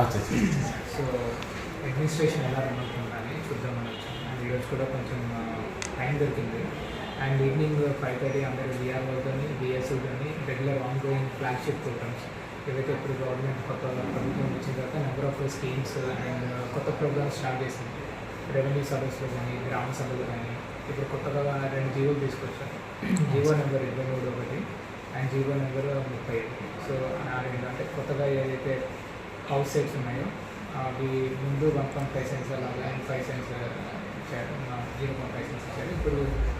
So administration ఎలా run అవుతుందని చూద్దామని వచ్చాను అండ్ ఈరోజు కూడా కొంచెం టైం దొరికింది. అండ్ ఈవినింగ్ ఫైవ్ థర్టీ అందరూ విఆర్ఓ కానీ regular ongoing flagship programmes ఏవైతే ఇప్పుడు గవర్నమెంట్ కొత్త ప్రభుత్వం వచ్చిన తర్వాత నెంబర్ ఆఫ్ స్కీమ్స్ అండ్ కొత్త ప్రోగ్రామ్స్ స్టార్ట్ చేసింది. రెవెన్యూ సర్వీస్లో కానీ గ్రామ సభలు కానీ ఇప్పుడు కొత్తగా రెండు జీవోలు తీసుకొచ్చారు. జీవో నెంబర్ ఇరవై మూడు ఒకటి అండ్ జీవో నెంబర్ ముప్పై ఐదు సో ఆ రెండు అంటే కొత్తగా ఏదైతే హౌస్ సెట్స్ ఉన్నాయో. అవి ముందు వన్ పాయింట్ ఫైవ్ సెంట్స్ అలాగా and five cents zero point five cents ఇచ్చారు. ఇప్పుడు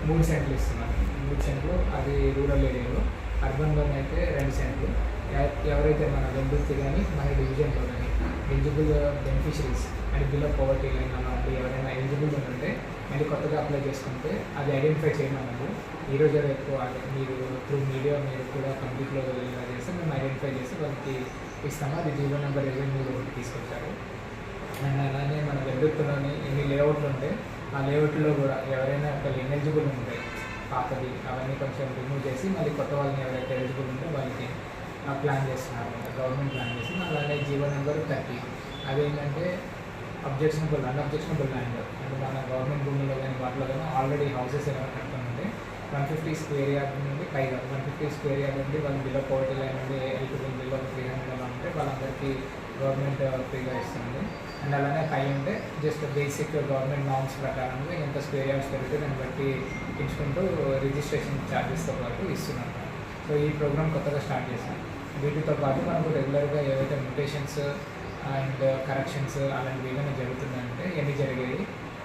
మూడు సెంట్లు ఇస్తున్నారు. మూడు సెంట్లు అది రూరల్ ఏరియాలో అర్బన్లోనే అయితే రెండు సెంట్లు ఎవరైతే మన వెందుర్తి కానీ మన డివిజన్లో కానీ eligible beneficiaries and below poverty line అలాంటి ఎవరైనా ఎలిజిబుల్ ఉంటే మళ్ళీ కొత్తగా అప్లై చేసుకుంటే అది ఐడెంటిఫై చేయమన్నారు ఈ రోజు రేపు మీరు త్రూ మీడియా మీరు కూడా కంప్లీట్లో ఇలా చేస్తే మేము ఐడెంటిఫై చేసి వాళ్ళకి ఇస్తాము. అది జీవో నెంబర్ ఇరవై మూడు ఒకటి తీసుకొచ్చారు. అండ్ అలానే మన వెల్లుత్తులోని ఎన్ని లేఅవుట్లు ఉంటాయి ఆ లేఅవుట్లో కూడా ఎవరైనా ఒకళ్ళు ఎలిజిబుల్ ఉంటాయి పాతది అవన్నీ కొంచెం రిమూవ్ చేసి మళ్ళీ కొత్త వాళ్ళని ఎవరైతే ఎలిజిబుల్ ఉంటే వాళ్ళకి ప్లాన్ చేస్తున్నారు. గవర్నమెంట్ ప్లాన్ చేసింది అలానే జీవో నెంబర్ థర్టీ. అదేంటంటే అబ్జెక్షనబుల్ అన్అబ్జెక్షనబుల్ ల్యాండ్ అంటే మన గవర్నమెంట్ భూమిలో కానీ వాటిలో కానీ ఆల్రెడీ హౌసెస్ ఏమైనా కడుతుందంటే వన్ ఫిఫ్టీ స్క్వేర్ యార్డ్ నుండి పైగా వన్ ఫిఫ్టీ స్క్వేర్ యార్డ్ నుండి వాళ్ళు బిలో పవర్టీ లైన్ నుండి ఎలిజిబుల్ బిలో త్రీ హండ్రెడ్ అలా ఉంటే వాళ్ళందరికీ గవర్నమెంట్ uh, ఫ్రీగా ఇస్తుంది. అండ్ అలానే పై ఉంటే జస్ట్ బేసిక్ గవర్నమెంట్ నామ్స్ ప్రకారంగా ఎంత స్క్వేర్ యార్డ్స్ పెరిగితే దాన్ని బట్టి ఇచ్చుకుంటూ రిజిస్ట్రేషన్ ఛార్జెస్తో పాటు ఇస్తున్నారు. సో ఈ ప్రోగ్రామ్ కొత్తగా స్టార్ట్ చేశాను వీటితో పాటు మనకు రెగ్యులర్గా ఏవైతే మ్యూటేషన్స్ అండ్ కరెక్షన్స్ అలాంటివి ఏమైనా జరుగుతుందంటే ఎన్ని జరిగాయి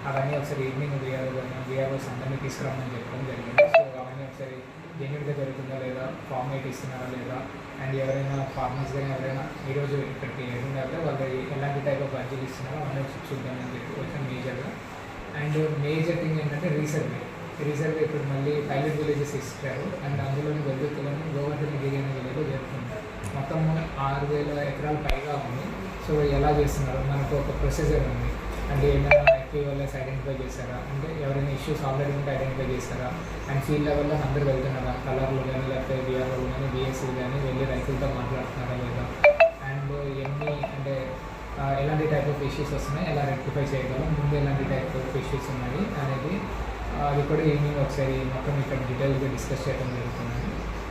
అవన్నీ ఒకసారి ఈవినింగ్ విఆర్ఓ వీఆర్ఓస్ అందరినీ తీసుకురామని చెప్పడం జరిగింది. సో అవన్నీ ఒకసారి జెన్యున్గా జరుగుతుందా లేదా ఫామ్ ఎయిట్ ఇస్తున్నారా లేదా అండ్ ఎవరైనా ఫార్మర్స్ కానీ ఎవరైనా ఈరోజు ఇక్కడికి ఎదురుంటే వాళ్ళు ఎలాంటి టైప్ ఆఫ్ బడ్జెట్ ఇస్తున్నారో అవన్నీ చూద్దామని చెప్పి కొంచెం మేజర్గా అండ్ మేజర్ థింగ్ ఏంటంటే రీసర్వే రీసర్వే ఇప్పుడు మళ్ళీ పైలట్ విలేజెస్ ఇస్తారు. అండ్ అందులోని వెల్లుతులను గోవర్ధన్ గిరి అనే విలేజ్లో జరుగుతుంది మొత్తం ఆరు వేల ఎకరాలు పైగా ఉంది. సో ఎలా చేస్తున్నారు? మనకు ఒక ప్రొసీజర్ ఉంది. అంటే ఏమైనా వల్ల ఐడెంటిఫై చేస్తారా అంటే ఎవరైనా ఇష్యూస్ ఆల్రెడీ ఉంటే ఐడెంటిఫై చేస్తారా అండ్ ఫీల్డ్ లెవెల్లో అందరు వెళ్తున్నారా? కలర్లు కానీ లేకపోతే బీఆర్ఓలు కానీ బీఎస్సీ కానీ వెళ్ళి రైతులతో మాట్లాడుతున్నారా లేదా? అండ్ ఎన్ని అంటే ఎలాంటి టైప్ ఆఫ్ ఇష్యూస్ వస్తున్నాయి? ఎలా రెక్టిఫై చేయగలం? ముందు ఎలాంటి టైప్ ఆఫ్ ఇష్యూస్ ఉన్నాయి? అనేది అది కూడా ఈవినింగ్ ఒకసారి మొత్తం ఇక్కడ డీటెయిల్గా డిస్కస్ చేయడం జరుగుతుంది.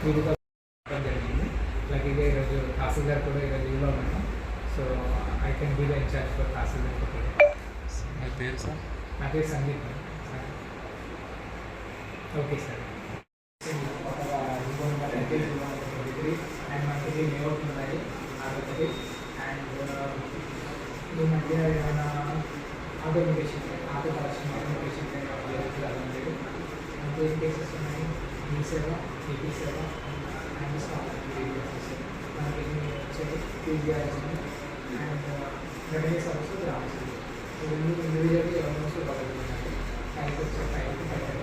వీటితో చెప్పడం జరిగింది లైక్ ఇదే ఈరోజు తహసీల్దార్ కూడా ఈరోజు లీవ్లో ఉన్నాను so I can be the incharge for Tahsildar for మీ పేరు సార్? నా పేరు సందీప్ ఓకే సార్. అండ్ మనకి లేఅవుట్ ఉన్నాయి అదొకటి అండ్ ఈ మధ్య ఏమైనా automation auto collection automation cases ఉన్నాయి? ఈ సేవ సేవ అండ్ స్టాక్ మనకి ఎన్ని వచ్చాయి పీజీఆర్ఎస్ అండ్ రెవెన్యూ సర్వీస్ గ్రామస్ ఇవన్నీ ఇండివిజువల్గా ఆల్మోస్ట్ బాగున్నాయి ఫైవ్ వచ్చే ఫైవ్ ఫైవ్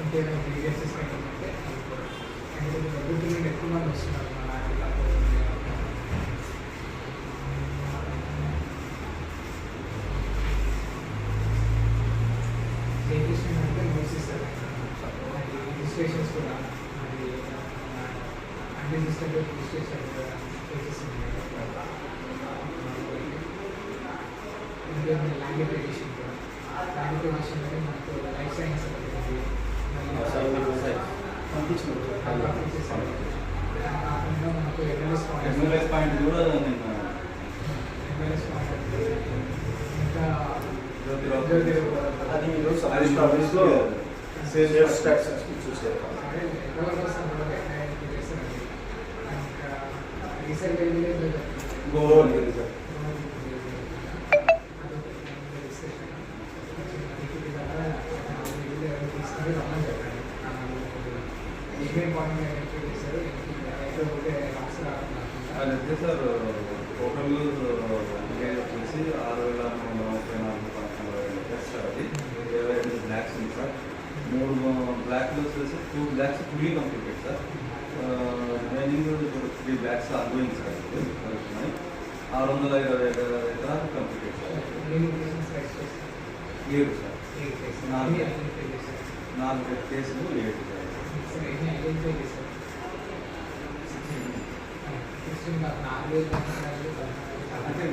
అంటే బిజినెసెస్ అంటే అంటే అభివృద్ధి ఎక్కువ మంది వస్తున్నారు మన ఏం చేసిందంటే నోటీసెస్ అది రిజిస్ట్రేషన్స్ కూడా అది అన్ని సిస్టమ్ రిజిస్ట్రేషన్ కేసెస్ ఇంకా ల్యాండ్ అప్లికేషన్ కూడా ల్యాండ్ అప్లికేషన్ అనేది మనకు లైఫ్ సైన్స్ కాకుండా మనకు ఎమ్మెల్యేస్ ఎమ్మెల్యే పాయింట్ కూడా నిన్న ఎమ్మెల్యేస్ ఇంకా జ్యోతిరావు అది మీరు అది సబ్ ఆఫీస్లో సేల్స్ సేల్స్ ట్యాక్స్ చూసారు అదే ఎవరి కోసం కూడా ఎన్ఐఆర్కి చేస్తారు ఇంకా రీసెంట్ వెళ్ళి గోవా సార్ అది ఎంత సార్ టోటల్ విలేజ్ వచ్చేసి ఆరు వేల మూడు వందల ముప్పై నాలుగు పంతొమ్మిది ఎకర్స్ సార్ అది ఇరవై ఐదు బ్లాక్స్ ఉంది సార్ మూడు బ్లాక్లు వచ్చేసి two blocks fully completed sir remaining ఇప్పుడు జరుగుతున్నాయి ఆరు వందల ఇరవై ఎకరాలు కంప్లీటెడ్ సార్ ఏడు సార్ నాలుగు కేసులు ఏడు సార్ నాలుగు అంటే